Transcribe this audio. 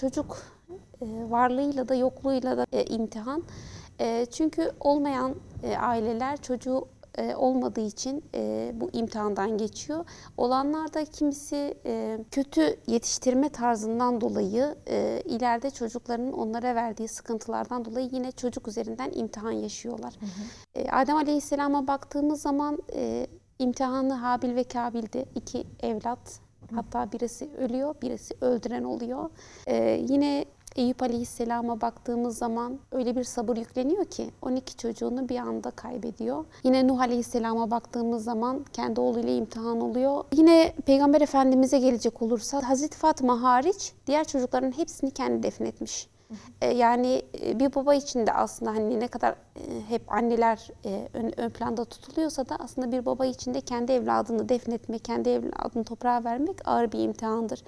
Çocuk e, varlığıyla da yokluğuyla da e, imtihan. E, çünkü olmayan e, aileler çocuğu e, olmadığı için e, bu imtihandan geçiyor. Olanlar da kimisi e, kötü yetiştirme tarzından dolayı e, ileride çocuklarının onlara verdiği sıkıntılardan dolayı yine çocuk üzerinden imtihan yaşıyorlar. E, Adem Aleyhisselam'a baktığımız zaman e, imtihanı Habil ve Kabil'de iki evlat. Hatta birisi ölüyor, birisi öldüren oluyor. E, yine Eyüp Aleyhisselam'a baktığımız zaman öyle bir sabır yükleniyor ki 12 çocuğunu bir anda kaybediyor. Yine Nuh Aleyhisselam'a baktığımız zaman kendi oğluyla imtihan oluyor. Yine Peygamber Efendimiz'e gelecek olursa Hazreti Fatma hariç diğer çocukların hepsini kendi defnetmiş. E, Yani e, bir baba için de aslında hani ne kadar e, hep anneler ön, ön planda tutuluyorsa da aslında bir baba için de kendi evladını defnetmek, kendi evladını toprağa vermek ağır bir imtihandır.